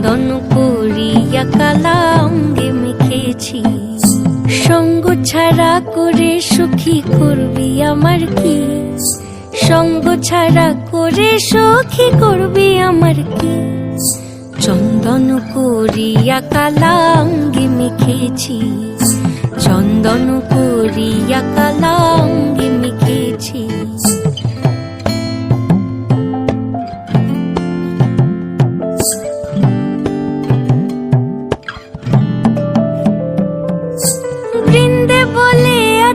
চন্দন করিয়া কালা অঙ্গে মেখেছি। সঙ্গ ছাড়া করে সুখী করবি আমার কি? সঙ্গ ছাড়া করে সুখী করবি আমার কি? চন্দন করিয়া কালা অঙ্গে মেখেছি। চন্দন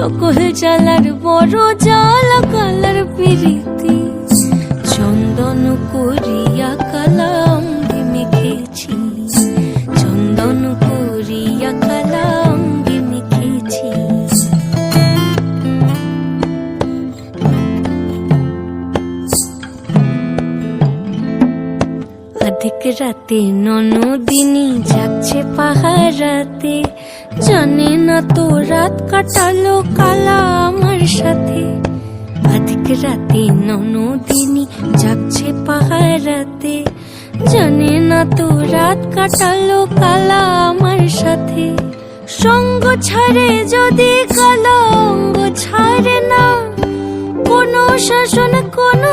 সকল জ্বালার বড় জ্বালা, কালার পিরিতি। চন্দন করিয়া কালাম মেখেছি চন্দন করিয়া কালাম মেখেছি অধিক রাতে ননদিনী যাচ্ছে পাহারাতে। জানে না তো রাত কাটালো কালা আমার সাথে। অধিক রাতে ননদিনী যাচ্ছে পাহারাতে জানে না তো রাত কাটালো কালা আমার সাথে। সঙ্গ ছাড়ে যদি কালা অঙ্গ ছাড়ে না, কোনো শাসন, কোনো